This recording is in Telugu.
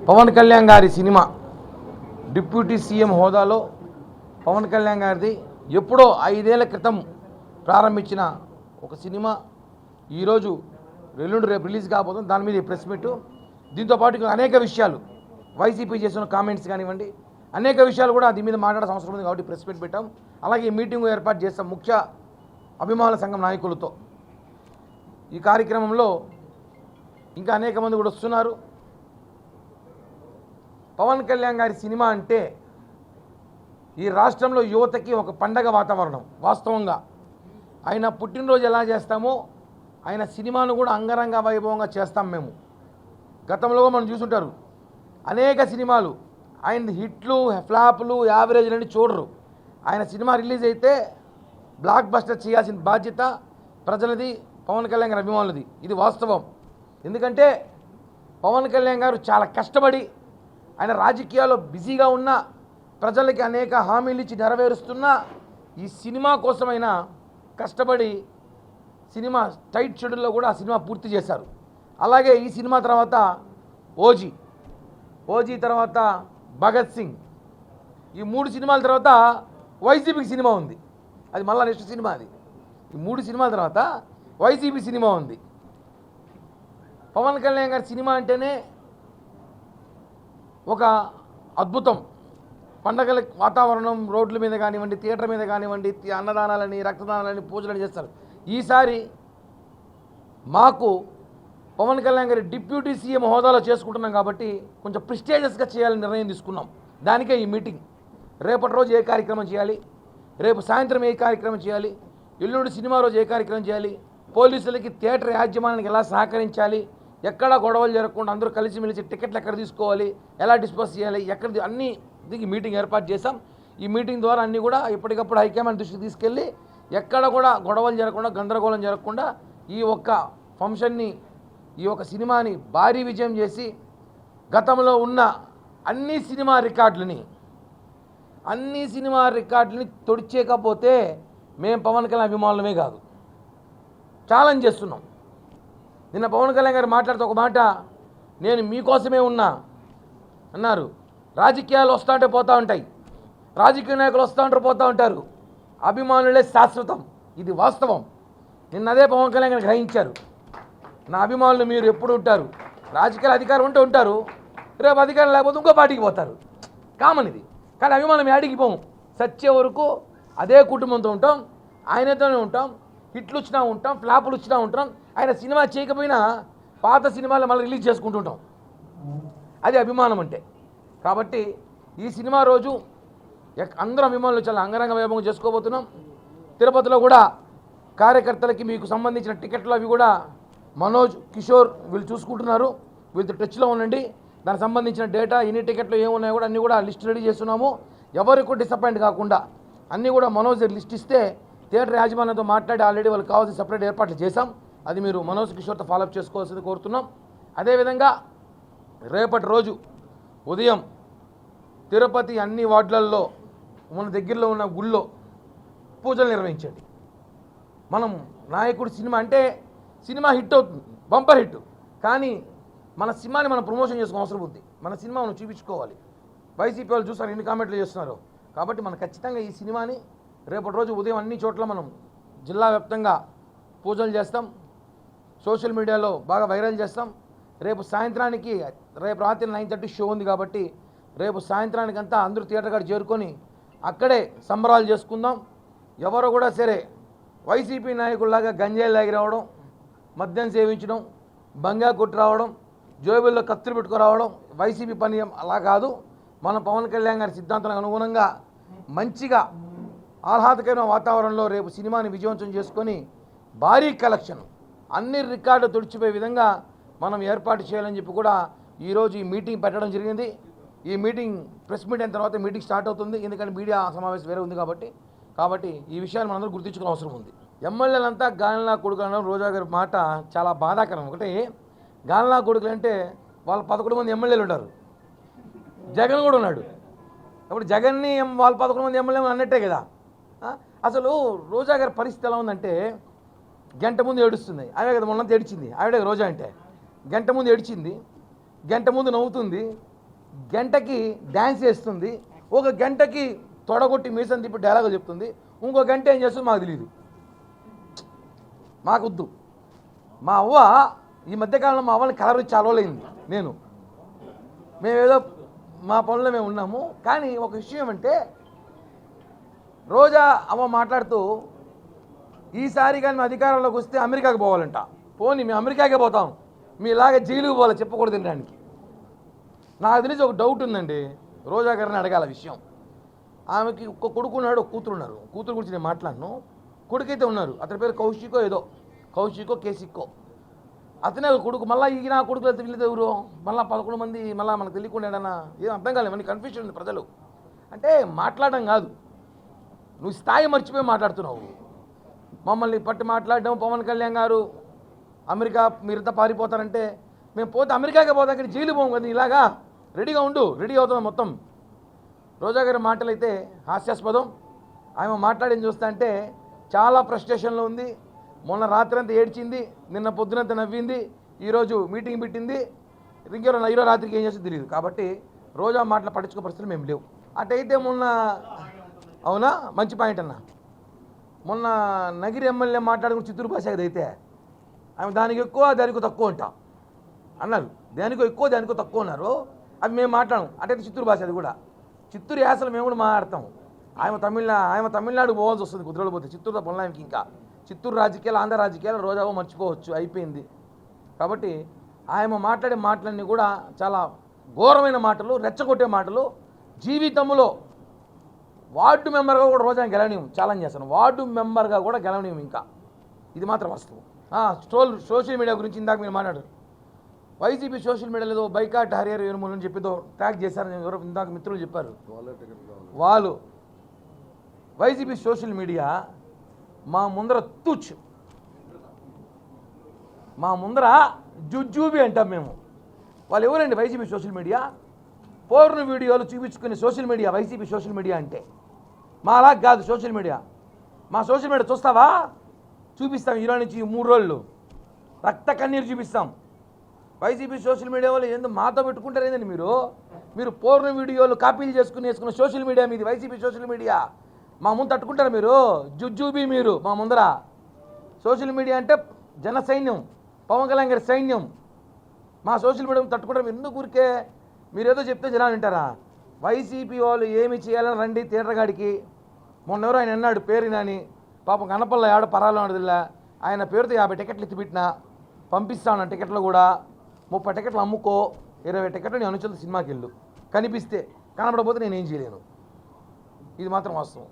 పవన్ కళ్యాణ్ గారి సినిమా డిప్యూటీ సీఎం హోదాలో పవన్ కళ్యాణ్ గారిది ఎప్పుడో ఐదేళ్ళ క్రితం ప్రారంభించిన ఒక సినిమా. ఈరోజు ఎల్లుండి రేపు రిలీజ్ కాబోతుంది. దాని మీద ప్రెస్ మీట్. దీంతో పాటు అనేక విషయాలు వైసీపీ చేసిన కామెంట్స్ కానివ్వండి. అనేక విషయాలు కూడా దీని మీద మాట్లాడాల్సిన అవసరం ఉంది కాబట్టి ప్రెస్ మీట్ పెట్టాం. అలాగే ఈ మీటింగ్ ఏర్పాటు చేస్తాం ముఖ్య అభిమానుల సంఘం నాయకులతో. ఈ కార్యక్రమంలో ఇంకా అనేక మంది కూడా వస్తున్నారు. పవన్ కళ్యాణ్ గారి సినిమా అంటే ఈ రాష్ట్రంలో యువతకి ఒక పండగ వాతావరణం వాస్తవంగా. ఆయన పుట్టినరోజు ఎలా చేస్తామో ఆయన సినిమాను కూడా అంగరంగ వైభవంగా చేస్తాం మేము. గతంలో మనం చూసుంటారు అనేక సినిమాలు ఆయన హిట్లు ఫ్లాపులు యావరేజ్లు చూడరు. ఆయన సినిమా రిలీజ్ అయితే బ్లాక్ బస్టర్ చేయాల్సిన బాధ్యత ప్రజలది పవన్ కళ్యాణ్ గారి అభిమానులది. ఇది వాస్తవం. ఎందుకంటే పవన్ కళ్యాణ్ గారు చాలా కష్టపడి ఆయన రాజకీయాల్లో బిజీగా ఉన్న ప్రజలకి అనేక హామీలు ఇచ్చి నెరవేరుస్తున్న ఈ సినిమా కోసమైనా కష్టపడి సినిమా టైట్ షెడ్యూల్లో కూడా ఆ సినిమా పూర్తి చేశారు. అలాగే ఈ సినిమా తర్వాత ఓజీ. ఓజీ తర్వాత భగత్ సింగ్. ఈ మూడు సినిమాల తర్వాత వైసీపీకి సినిమా ఉంది. అది మళ్ళా నెక్స్ట్ సినిమా అది. ఈ మూడు సినిమాల తర్వాత వైసీపీ సినిమా ఉంది. పవన్ కళ్యాణ్ గారి సినిమా అంటేనే ఒక అద్భుతం. పండగల వాతావరణం రోడ్ల మీద కానివ్వండి థియేటర్ మీద కానివ్వండి అన్నదానాలని రక్తదానాలని పూజలని చేస్తారు. ఈసారి మాకు పవన్ కళ్యాణ్ గారి డిప్యూటీ సీఎం హోదాలో చేసుకుంటున్నాం కాబట్టి కొంచెం ప్రిస్టేజియస్గా చేయాలని నిర్ణయం తీసుకున్నాం. దానికే ఈ మీటింగ్. రేపటి రోజు ఏ కార్యక్రమం చేయాలి? రేపు సాయంత్రం ఏ కార్యక్రమం చేయాలి? ఎల్లుండి సినిమా రోజు ఏ కార్యక్రమం చేయాలి? పోలీసులకి థియేటర్ యాజమాన్యానికి ఎలా సహకరించాలి? ఎక్కడ గొడవలు జరగకుండా అందరూ కలిసిమెలిసి టికెట్లు ఎక్కడ తీసుకోవాలి ఎలా డిస్పోజ్ చేయాలి ఎక్కడ అన్ని దీనికి మీటింగ్ ఏర్పాటు చేశాం. ఈ మీటింగ్ ద్వారా అన్నీ కూడా ఎప్పటికప్పుడు హైకమాండ్ దృష్టికి తీసుకెళ్ళి ఎక్కడ కూడా గొడవలు జరగకుండా గందరగోళం జరగకుండా ఈ ఒక్క ఫంక్షన్ని ఈ ఒక సినిమాని భారీ విజయం చేసి గతంలో ఉన్న అన్ని సినిమా రికార్డులని అన్ని సినిమా రికార్డులని తొడిచేయకపోతే మేము పవన్ కళ్యాణ్ అభిమానులమే కాదు. ఛాలెంజ్ చేస్తున్నాం. నిన్న పవన్ కళ్యాణ్ గారు మాట్లాడుతూ ఒక మాట నేను మీకోసమే ఉన్నా అన్నారు. రాజకీయాలు వస్తూ ఉంటే పోతూ ఉంటాయి. రాజకీయ నాయకులు వస్తూ ఉంటారు పోతూ ఉంటారు. అభిమానులే శాశ్వతం. ఇది వాస్తవం. నిన్న అదే పవన్ కళ్యాణ్ గారు గ్రహించారు. నా అభిమానులు మీరు ఎప్పుడు ఉంటారు? రాజకీయాలు అధికారం ఉంటే ఉంటారు. రేపు అధికారం లేకపోతే ఇంకో పార్టీకి పోతారు. కామన్ ఇది. కానీ అభిమానం యాడికి పోము. సచ్చే వరకు అదే కుటుంబంతో ఉంటాం. ఆయనతోనే ఉంటాం. హిట్లు వచ్చినా ఉంటాం. ఫ్లాపులు వచ్చినా ఉంటాం. ఆయన సినిమా చేయకపోయినా పాత సినిమాలు మళ్ళీ రిలీజ్ చేసుకుంటుంటాం. అది అభిమానం అంటే. కాబట్టి ఈ సినిమా రోజు అందరం అభిమానులు చాలా అంగరంగ వైభవం చేసుకోబోతున్నాం. తిరుపతిలో కూడా కార్యకర్తలకి మీకు సంబంధించిన టికెట్లు అవి కూడా మనోజ్ కిషోర్ వీళ్ళు చూసుకుంటున్నారు. వీళ్ళతో టచ్లో ఉండండి. దానికి సంబంధించిన డేటా ఎన్ని టికెట్లు ఏమున్నాయో కూడా అన్నీ కూడా లిస్ట్ రెడీ చేస్తున్నాము. ఎవరికి కూడా డిసప్పాయింట్ కాకుండా అన్నీ కూడా మనోజ్ లిస్ట్ ఇస్తే థియేటర్ యాజమాన్యంతో మాట్లాడి ఆల్రెడీ వాళ్ళకి కావాల్సిన సపరేట్ ఏర్పాట్లు చేశాం. అది మీరు మనోజ్ కిషోర్తో ఫాలోఅప్ చేసుకోవాల్సింది కోరుతున్నాం. అదేవిధంగా రేపటి రోజు ఉదయం తిరుపతి అన్ని వార్డులలో మన దగ్గరలో ఉన్న గుళ్ళో పూజలు నిర్వహించండి. మనం నాయకుడు సినిమా అంటే సినిమా హిట్ అవుతుంది బంపర్ హిట్. కానీ మన సినిమాని మనం ప్రమోషన్ చేసుకో అవసరం ఉంది. మన సినిమా మనం చూపించుకోవాలి. వైసీపీ వాళ్ళు చూసారు ఎన్ని కామెంట్లు చేస్తున్నారు. కాబట్టి మనం ఖచ్చితంగా ఈ సినిమాని రేపటి రోజు ఉదయం అన్ని చోట్ల మనం జిల్లా వ్యాప్తంగా పూజలు చేస్తాం. సోషల్ మీడియాలో బాగా వైరల్ చేస్తాం. రేపు సాయంత్రానికి రేపు రాత్రి నైన్ థర్టీ షో ఉంది కాబట్టి రేపు సాయంత్రానికంతా అందరూ థియేటర్ కాడ చేరుకొని అక్కడే సంబరాలు చేసుకుందాం. ఎవరో కూడా సరే వైసీపీ నాయకుల్లాగా గంజాయి లాగి రావడం మద్యం సేవించడం బంగా కొట్టి రావడం జోబుల్లో కత్తులు పెట్టుకురావడం వైసీపీ పని అలా కాదు. మన పవన్ కళ్యాణ్ గారి సిద్ధాంతాలకు అనుగుణంగా మంచిగా ఆహ్లాదకరమైన వాతావరణంలో రేపు సినిమాని విజయవంతం చేసుకొని భారీ కలెక్షన్ అన్ని రికార్డు తుడిచిపోయే విధంగా మనం ఏర్పాటు చేయాలని చెప్పి కూడా ఈరోజు ఈ మీటింగ్ పెట్టడం జరిగింది. ఈ మీటింగ్ ప్రెస్ మీట్ అయిన తర్వాత మీటింగ్ స్టార్ట్ అవుతుంది. ఎందుకంటే మీడియా సమావేశం వేరే ఉంది కాబట్టి. కాబట్టి ఈ విషయాన్ని మనందరూ గుర్తించుకునే అవసరం ఉంది. ఎమ్మెల్యేలంతా గాలినా కొడుకులు అనడం రోజా గారి మాట చాలా బాధాకరం. ఒకటి గాలినా కొడుకులు అంటే వాళ్ళ పదకొండు మంది ఎమ్మెల్యేలు ఉంటారు. జగన్ కూడా ఉన్నాడు. ఇప్పుడు జగన్ని వాళ్ళ పదకొండు మంది ఎమ్మెల్యే అన్నట్టే కదా. అసలు రోజా గారి పరిస్థితి ఎలా ఉందంటే గంట ముందు ఏడుస్తుంది. ఆమె కదా మొన్నంత ఏడిచింది. ఆవిడే రోజా అంటే. గంట ముందు ఏడిచింది. గంట ముందు నవ్వుతుంది. గంటకి డ్యాన్స్ చేస్తుంది. ఒక గంటకి తొడగొట్టి మీసం తిప్పి డైలాగులు చెప్తుంది. ఇంకో గంట ఏం చేస్తుందో మాకు తెలియదు మాకొద్దు. మా అవ్వ ఈ మధ్యకాలంలో మా అవ్వని కలర్ ఇచ్చి అలవలేంది నేను. మేమేదో మా పనుల్లో మేము ఉన్నాము. కానీ ఒక విషయం అంటే రోజా అమ్మ మాట్లాడుతూ ఈసారి కానీ మేము అధికారంలోకి వస్తే అమెరికాకి పోవాలంట. పోనీ మేము అమెరికాకే పోతాం. మీలాగా జైలుకి పోవాలి చెప్పకూడదు తినడానికి. నాకు తెలిసి ఒక డౌట్ ఉందండి. రోజా గారిని అడగాల విషయం. ఆమెకి ఒక కొడుకు ఉన్నాడు ఒక కూతురు ఉన్నారు. కూతురు గురించి నేను మాట్లాడను. కొడుకైతే ఉన్నారు. అతని పేరు కౌశికో ఏదో. కౌశికో కేసిక్కో అతనే కొడుకు. మళ్ళీ ఈ నా కొడుకులు అయితే ఎవరు? మళ్ళీ పదకొండు మంది మళ్ళీ మనకు తెలియకుండా ఏడన్నా ఏం అర్థం కాలేదు. మనకి కన్ఫ్యూషన్ ఉంది ప్రజలు. అంటే మాట్లాడడం కాదు. నువ్వు స్థాయి మర్చిపోయి మాట్లాడుతున్నావు. మమ్మల్ని పట్టి మాట్లాడడం పవన్ కళ్యాణ్ గారు. అమెరికా మీరంతా పారిపోతారంటే మేము పోతే అమెరికాకే పోతాం కానీ జైలు పోం కదా ఇలాగా? రెడీగా ఉండు రెడీ అవుతుంది మొత్తం. రోజా గారి మాటలు అయితే హాస్యాస్పదం. ఆమె మాట్లాడింది చూస్తా అంటే చాలా ఫ్రస్ట్రేషన్లో ఉంది. మొన్న రాత్రి అంతా ఏడ్చింది నిన్న పొద్దునంతా నవ్వింది ఈరోజు మీటింగ్ పెట్టింది. ఇంకెవరో ఈరోజు రాత్రికి ఏం చేస్తుందో తెలియదు. కాబట్టి రోజా మాటలు పట్టించుకో పరిస్థితులు మేము లేవు. అటైతే మొన్న అవునా? మంచి పాయింట్ అన్నా. మొన్న నగిరి ఎమ్మెల్యే మాట్లాడుకుని చిత్తూరు భాష అయితే ఆమె దానికి ఎక్కువ దానికి తక్కువ అంట. అన్నారు. దానికో ఎక్కువ దానికో తక్కువ ఉన్నారు అవి మేము మాట్లాడము. అంటే చిత్తూరు భాష అది కూడా. చిత్తూరు యాసలు మేము కూడా మాట్లాడతాం ఆయన తమిళనా ఆయన తమిళనాడు పోవాల్సి వస్తుంది కుదిరలు పోతే. చిత్తూరుతో పొలానికి ఇంకా. చిత్తూరు రాజకీయాలు ఆంధ్ర రాజకీయాలు రోజావో మర్చిపోవచ్చు. అయిపోయింది. కాబట్టి ఆయన మాట్లాడే మాటలన్నీ కూడా చాలా ఘోరమైన మాటలు రెచ్చగొట్టే మాటలు జీవితంలో వార్డు మెంబర్గా కూడా రోజా గెలవనీయం ఛాలెంజ్ చేస్తాను. వార్డు మెంబర్గా కూడా గెలవనీయం ఇంకా. ఇది మాత్రం వాస్తవం. స్టోల్ సోషల్ మీడియా గురించి ఇందాక మీరు మాట్లాడారు. వైసీపీ సోషల్ మీడియాలో ఏదో బైకాట్ హరియర్ వేరుమూలని అని చెప్పిదో ట్యాగ్ చేశారని ఎవరో ఇందాక మిత్రులు చెప్పారు. వాళ్ళు వైసీపీ సోషల్ మీడియా మా ముందర తూచ్. మా ముందర జుజూబి అంటాం మేము. వాళ్ళు ఎవరండి వైసీపీ సోషల్ మీడియా? పోర్న వీడియోలు చూపించుకునే social media YCP social media అంటే. మాలా కాదు సోషల్ మీడియా. మా సోషల్ మీడియా చూస్తావా? చూపిస్తాం ఈరోజు నుంచి మూడు రోజులు. రక్త కన్నీరు చూపిస్తాం. వైసీపీ సోషల్ మీడియా వాళ్ళు ఎందుకు మాతో పెట్టుకుంటారు ఏందండి మీరు? మీరు పూర్ణ వీడియోలు కాపీలు చేసుకుని వేసుకున్న సోషల్ మీడియా మీది వైసీపీ సోషల్ మీడియా. మా ముందు తట్టుకుంటారు మీరు? జుజూబీ మీరు మా ముందర. సోషల్ మీడియా అంటే జన సైన్యం పవన్ కళ్యాణ్ గారి సైన్యం. మా సోషల్ మీడియా తట్టుకుంటారు మీరు? ఎందుకు ఊరికే? మీరు ఏదో చెప్తే జనాలు వింటారా? వైసీపీ వాళ్ళు ఏమి చేయాలని రండి థియేటర్ గాడికి. మొన్న ఎవరో ఆయన అన్నాడు పేరు నాని పాపం కనపల్ల ఆడ పరాలు ఆయన పేరుతో యాభై టికెట్లు ఎత్తిపెట్టినా పంపిస్తాను టికెట్లు కూడా ముప్పై టికెట్లు అమ్ముకో ఇరవై టికెట్లు నేను అనుచరులు సినిమాకి వెళ్ళు కనిపిస్తే కనపడపోతే నేను ఏం చేయలేను. ఇది మాత్రం వాస్తవం.